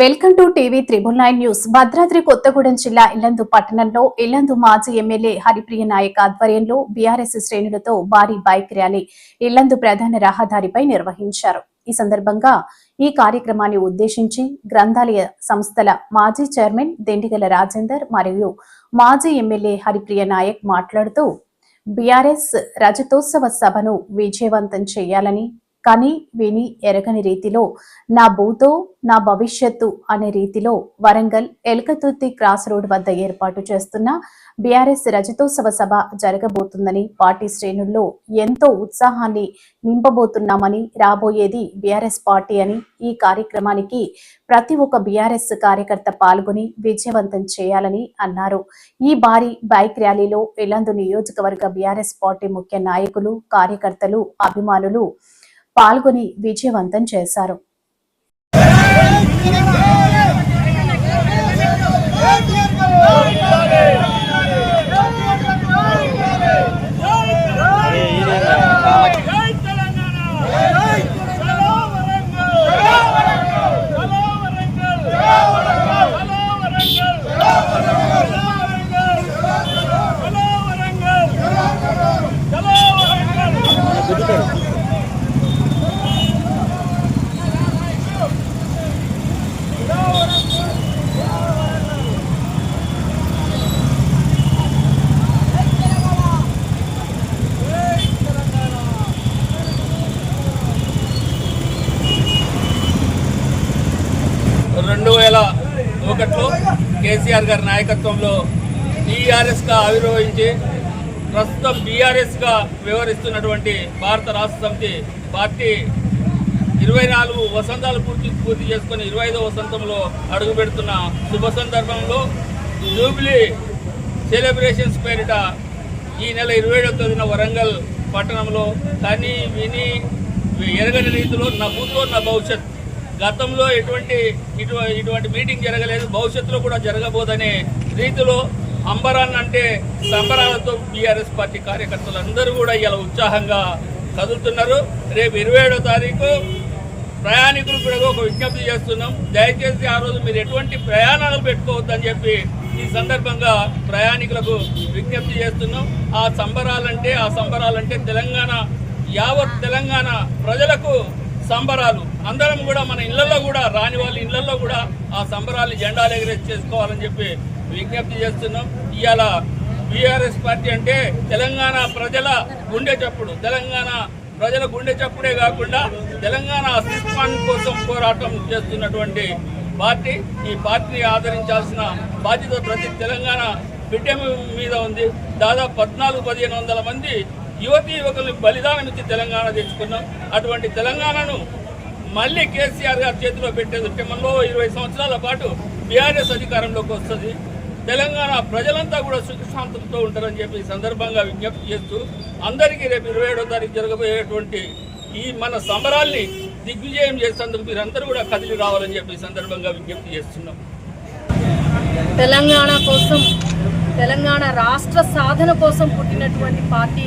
Welcome to TV triple nine news. Bhadradri Kothagudem జిల్లా ఇల్లందు పట్టణంలో ఇల్లందు మాజీ ఎమ్మెల్యే హరిప్రియ నాయక్ ఆధ్వర్యంలో బీఆర్ఎస్ శ్రేణులతో భారీ బైక్ ర్యాలీ ఇల్లందు ప్రధాన రహదారిపై నిర్వహించారు. ఈ సందర్భంగా ఈ కార్యక్రమాన్ని ఉద్దేశించి గ్రంథాలయ సంస్థల మాజీ చైర్మన్ దెండిగల రాజేందర్ మరియు మాజీ ఎమ్మెల్యే హరిప్రియ నాయక్ మాట్లాడుతూ బీఆర్ఎస్ రజతోత్సవ సభను విజయవంతం చేయాలని కని విని ఎరగని రీతిలో నా భూతో నా భవిష్యత్తు అనే రీతిలో వరంగల్ ఎల్కతుర్తి క్రాస్ రోడ్ వద్ద ఏర్పాటు చేస్తున్న బీఆర్ఎస్ రజతోత్సవ సభ జరగబోతుందని పార్టీ శ్రేణుల్లో ఎంతో ఉత్సాహాన్ని నింపబోతున్నామని రాబోయేది బీఆర్ఎస్ పార్టీ అని ఈ కార్యక్రమానికి ప్రతి ఒక్క బీఆర్ఎస్ కార్యకర్త పాల్గొని విజయవంతం చేయాలని అన్నారు. ఈ భారీ బైక్ ర్యాలీలో ఎల్లందు నియోజకవర్గ బీఆర్ఎస్ పార్టీ ముఖ్య నాయకులు కార్యకర్తలు అభిమానులు పాల్గొని విజయవంతం చేశారు జై తెలంగాణ జై చలో వరంగల్ చలో వరంగల్ చలో వరంగల్ చలో వరంగల్ చలో వరంగల్ చలో వరంగల్ రెండు వేల ఒకటిలో కేసీఆర్ గారి నాయకత్వంలో టీఆర్ఎస్గా ఆవిర్భవించి ప్రస్తుతం బీఆర్ఎస్గా వ్యవహరిస్తున్నటువంటి భారత రాష్ట్ర సమితి పార్టీ ఇరవై నాలుగు వసంతాలు పూర్తి పూర్తి చేసుకుని ఇరవై ఐదో వసంతంలో అడుగు పెడుతున్న శుభ సందర్భంలో జూబ్లీ సెలబ్రేషన్స్ పేరిట ఈ నెల ఇరవై ఏడవ తేదీన వరంగల్ పట్టణంలో కని విని ఎరగని రీతిలో నా భూతో నా భవిష్యత్ గతంలో ఎటువంటి ఇటు ఇటువంటి మీటింగ్ జరగలేదు భవిష్యత్తులో కూడా జరగబోదనే రీతిలో అంబరాన్ అంటే సంబరాలతో బీఆర్ఎస్ పార్టీ కార్యకర్తలు అందరూ కూడా ఇలా ఉత్సాహంగా కదులుతున్నారు. రేపు ఇరవై ఏడో తారీఖు ప్రయాణికులు కూడా ఒక విజ్ఞప్తి చేస్తున్నాం. దయచేసి ఆ రోజు మీరు ఎటువంటి ప్రయాణాలు పెట్టుకోవద్దని చెప్పి ఈ సందర్భంగా ప్రయాణికులకు విజ్ఞప్తి చేస్తున్నాం. ఆ సంబరాలంటే ఆ సంబరాలంటే తెలంగాణ యావత్ తెలంగాణ ప్రజలకు సంబరాలు అందరం కూడా మన ఇళ్ళలో కూడా రాని వాళ్ళ ఇళ్ళలో కూడా ఆ సంబరాలు జెండాలు ఎగరేసి చేసుకోవాలని చెప్పి విజ్ఞప్తి చేస్తున్నాం. ఇవాళ బీఆర్ఎస్ పార్టీ అంటే తెలంగాణ ప్రజల గుండె చప్పుడు. తెలంగాణ ప్రజల గుండె చప్పుడే కాకుండా తెలంగాణ అస్తిత్వాన్ని కోసం పోరాటం చేస్తున్నటువంటి పార్టీ ఈ పార్టీని ఆదరించాల్సిన బాధ్యత ప్రతి తెలంగాణ బిడ్డ మీద ఉంది. దాదాపు పద్నాలుగు పదిహేను వందల మంది యువతీ యువకుల్ని బలిదానం ఇచ్చి తెలంగాణ తెచ్చుకున్నాం. అటువంటి తెలంగాణను మళ్ళీ కేసీఆర్ గారి చేతిలో పెట్టేది మనలో ఇరవై సంవత్సరాల పాటు బీఆర్ఎస్ అధికారంలోకి వస్తుంది. తెలంగాణ ప్రజలంతా కూడా సుఖశాంతులతో ఉంటారని చెప్పి సందర్భంగా విజ్ఞప్తి చేస్తూ అందరికీ రేపు ఇరవై ఏడో తారీఖు జరగబోయేటువంటి ఈ మన సంబరాల్ని దిగ్విజయం చేసేందుకు మీరందరూ కూడా కదిలి రావాలని చెప్పి సందర్భంగా విజ్ఞప్తి చేస్తున్నాం. తెలంగాణ కోసం తెలంగాణ రాష్ట్ర సాధన కోసం పుట్టినటువంటి పార్టీ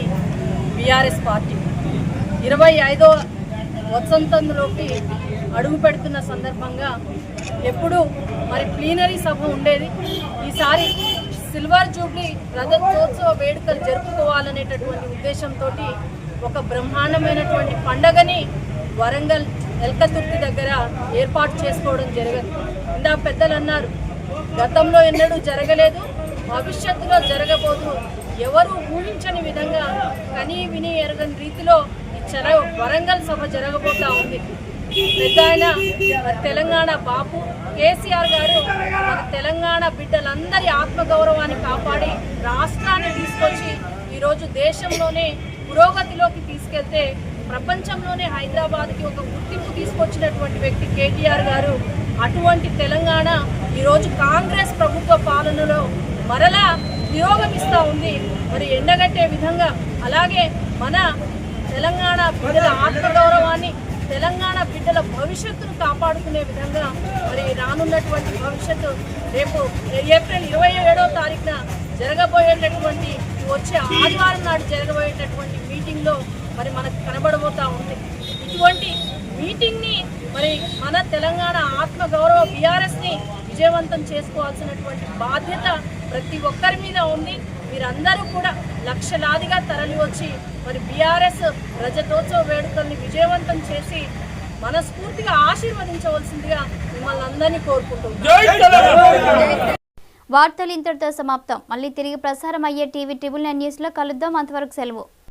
బీఆర్ఎస్ పార్టీ. ఇరవై ఐదో వసంతంలోకి అడుగు పెడుతున్న సందర్భంగా ఎప్పుడు మరి ప్లీనరీ సభ ఉండేది. ఈసారి సిల్వర్ జూబ్లీ రథోత్సవ వేడుకలు జరుపుకోవాలనేటటువంటి ఉద్దేశంతో ఒక బ్రహ్మాండమైనటువంటి పండగని వరంగల్ ఎల్కతుర్తి దగ్గర ఏర్పాటు చేసుకోవడం జరిగింది. ఇందా పెద్దలు అన్నారు గతంలో ఎన్నడూ జరగలేదు భవిష్యత్తులో జరగబోదు. ఎవరు ఊహించని విధంగా కనీ విని ఎరగని రీతిలో జర చెర వరంగల్ సభ జరగబోతా ఉంది. పెద్ద ఆయన తెలంగాణ బాపు కేసీఆర్ గారు తెలంగాణ బిడ్డలందరి ఆత్మగౌరవాన్ని కాపాడి రాష్ట్రాన్ని తీసుకొచ్చి ఈరోజు దేశంలోనే పురోగతిలోకి తీసుకెళ్తే ప్రపంచంలోనే హైదరాబాద్కి ఒక గుర్తింపు తీసుకొచ్చినటువంటి వ్యక్తి కేటీఆర్ గారు అటువంటి తెలంగాణ ఈరోజు కాంగ్రెస్ ప్రభుత్వ పాలనలో మరలా తిరోగమిస్తూ ఉంది. మరి ఎండగట్టే విధంగా అలాగే మన తెలంగాణ బిడ్డల ఆత్మగౌరవాన్ని తెలంగాణ బిడ్డల భవిష్యత్తును కాపాడుకునే విధంగా మరి రానున్నటువంటి భవిష్యత్తు రేపు ఏప్రిల్ ఇరవై ఏడో తారీఖున జరగబోయేటటువంటి వచ్చే ఆదివారం నాడు జరగబోయేటటువంటి మీటింగ్లో మరి మనకు కనబడబోతా ఉంది. ఇటువంటి మీటింగ్ని మరి మన తెలంగాణ ఆత్మగౌరవ బీఆర్ఎస్ని విజయవంతం చేసుకోవాల్సినటువంటి బాధ్యత ప్రతి ఒక్కరి మీద ఉంది. మీరందరూ కూడా లక్షలాదిగా తరలి వచ్చి మరి బీఆర్ఎస్ రజతోత్సవ వేడుకల్ని విజయవంతం చేసి మనస్ఫూర్తిగా ఆశీర్వదించవలసిందిగా మిమ్మల్ని అందరినీ కోరుకుంటున్నాను. తెలంగాణ! వార్తలు ఇంతటితో సమాప్తం. మళ్ళీ తిరిగి ప్రసారం అయ్యే టీవీ ట్రిబుల్ నైన్ న్యూస్లో కలుద్దాం. అంతవరకు సెలవు.